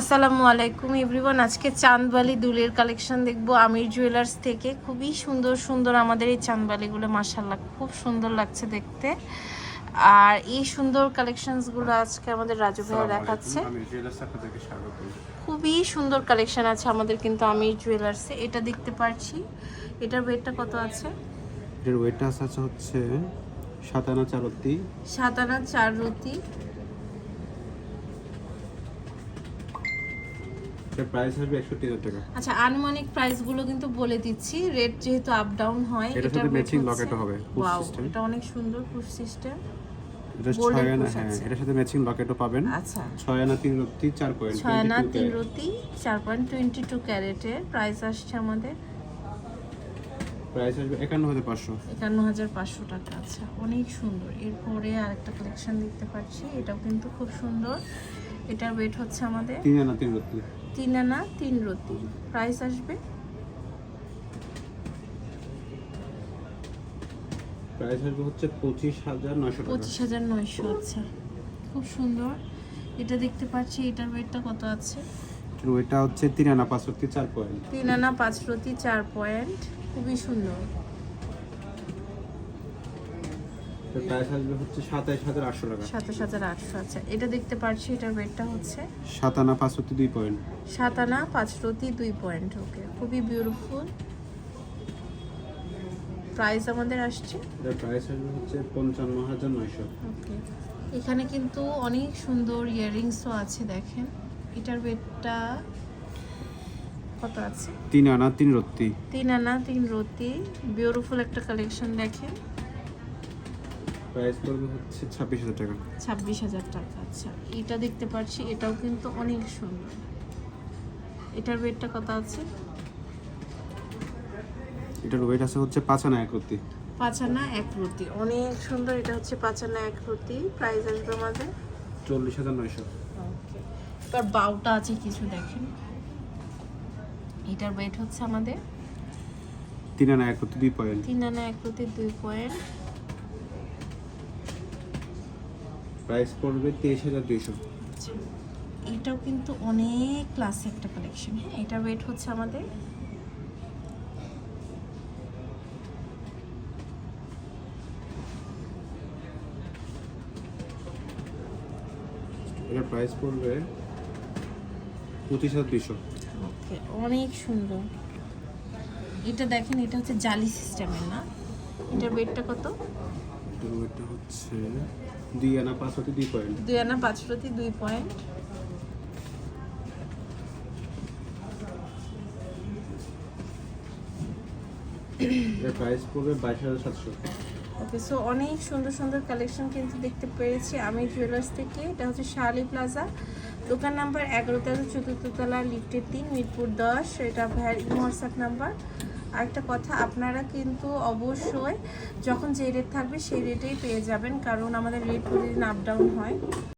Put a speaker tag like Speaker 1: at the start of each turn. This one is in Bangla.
Speaker 1: আসসালামু আলাইকুম এভরিওয়ান। আজকে চাঁদবালি দুলের কালেকশন দেখব আমির জুয়েলার্স থেকে। খুবই সুন্দর সুন্দর আমাদের এই চাঁদবালিগুলো মাসাল্লাহ খুব সুন্দর লাগছে দেখতে। আর এই সুন্দর কালেকশনসগুলো আজকে আমাদের রাজু ভাইয়া দেখাচ্ছে। খুবই সুন্দর কালেকশন আছে আমাদের কিন্তু আমির জুয়েলার্সে। এটা দেখতে পারছি। এটার ওয়েটটা কত আছে?
Speaker 2: এর ওয়েটটা আছে হচ্ছে সাতানা চারত্তি
Speaker 1: সাত আনা চার
Speaker 2: প্রাইস হবে একশো তিন টাকা।
Speaker 1: আচ্ছা আনুমানিক প্রাইসগুলো কিন্তু বলে দিচ্ছি। রেট যেহেতু আপ ডাউন হয়
Speaker 2: এটার সাথে locket ও হবে, push
Speaker 1: ওয়াও এটা অনেক সুন্দর পুশ সিস্টেম
Speaker 2: এটা আনা হ্যাঁ এটার সাথে ম্যাচিং লকেটও পাবেন।
Speaker 1: আচ্ছা।
Speaker 2: ছয় আনা তিন রত্তি চার পয়েন্ট
Speaker 1: আনা তিন রতি চার পয়েন্ট টোয়েন্টি টু ক্যারেটের প্রাইস আসছে আমাদের।
Speaker 2: প্রাইস আসবে একান্ন হাজার পাঁচশো।
Speaker 1: একান্ন হাজার পাঁচশো টাকা আচ্ছা অনেক সুন্দর। এরপরে আরেকটা কালেকশন দেখতে পাচ্ছি এটাও কিন্তু খুব সুন্দর। এটার ওয়েট হচ্ছে আমাদের
Speaker 2: আনা তিন
Speaker 1: আনা তিন রতি প্রাইস আসবে?
Speaker 2: প্রাইস আসবে হচ্ছে পঁচিশ হাজার নয়শো
Speaker 1: পঁচিশ হাজার নয়শো আচ্ছা। খুব সুন্দর। এটা দেখতে পাচ্ছি এটার ওয়েটটা কত আছে?
Speaker 2: ওয়েটটা হচ্ছে তিন আনা পাঁচ রত্তি চার পয়েন্ট।
Speaker 1: তিন আনা পাঁচ রতি চার পয়েন্ট। খুবই সুন্দর।
Speaker 2: এর প্রাইস আসবে হচ্ছে সাতাইশ হাজার আটশো টাকা।
Speaker 1: সাতাশ হাজার আটশো আচ্ছা এটা দেখতে পাচ্ছি এটার ওয়েটটা হচ্ছে?
Speaker 2: সাত আনা রত্তি পয়েন্ট
Speaker 1: আনা রতি ওকে খুবই বিউটিফুল প্রাইস আমাদের আসছে?
Speaker 2: এটার প্রাইস আসবে হচ্ছে পঞ্চান্ন হাজার নয়শো।
Speaker 1: ওকে এখানে কিন্তু অনেক সুন্দর ইয়াররিংসও আছে দেখেন। এটার ওয়েটটা কত আছে?
Speaker 2: তিন আনা তিন রত্তি
Speaker 1: তিন আনা তিন রতি বিউটিফুল একটা কালেকশন দেখেন।
Speaker 2: প্রাইস পড়বে হচ্ছে ছাব্বিশ হাজার টাকা।
Speaker 1: ছাব্বিশ হাজার টাকা আচ্ছা। এটা দেখতে পাচ্ছি এটাও কিন্তু অনেক সুন্দর। এটার ওয়েটটা কত আছে?
Speaker 2: এটার ওয়েট আছে হচ্ছে পাঁচ আনা এক রত্তি
Speaker 1: পাঁচ আনা এক রতি অনেক সুন্দর। এটা হচ্ছে পাঁচ আনা এক রতি প্রাইস আসবে আমাদের
Speaker 2: চল্লিশ হাজার নয়শো।
Speaker 1: ওকে এবার বাউটা আছে কিছু দেখেন। এটার ওয়েট হচ্ছে আমাদের?
Speaker 2: তিন আনা এক রত্তি দুই পয়েন্ট।
Speaker 1: তিন আনা এক রতি দুই পয়েন্ট।
Speaker 2: প্রাইস পড়বে তেইশ হাজার দুইশো।
Speaker 1: এটাও কিন্তু অনেক ক্লাসে একটা কালেকশন হ্যাঁ এটার ওয়েট হচ্ছে আমাদের
Speaker 2: এটার প্রাইস পড়বে পঁচিশ হাজার দুইশো।
Speaker 1: ওকে অনেক সুন্দর। এটা দেখেন এটা হচ্ছে জালি সিস্টেমের না? এটার ওয়েটটা কত?
Speaker 2: এটার ওয়েটটা হচ্ছে দুই আনা পাঁচ রত্তি দুই পয়েন্ট
Speaker 1: দুই আনা পাঁচ প্রতি দুই পয়েন্ট
Speaker 2: এটার প্রাইস পড়বে বাইশ হাজার সাতশো।
Speaker 1: ওকে সো অনেক সুন্দর সুন্দর কালেকশন কিন্তু দেখতে পেরেছি আমি জুয়েলার্স থেকে। এটা হচ্ছে শালি প্লাজা দোকান নাম্বার এগারো তেরো চতুর্থ তলা লিফটের তিন মিরপুর দশ। এটা ভাইয়ের হোয়াটসঅ্যাপ নাম্বার আরেকটা কথা, আপনারা কিন্তু অবশ্যই যখন যে রেট থাকবে সেই রেটেই পেয়ে যাবেন, কারণ আমাদের রেট প্রতিদিন আপ ডাউন হয়।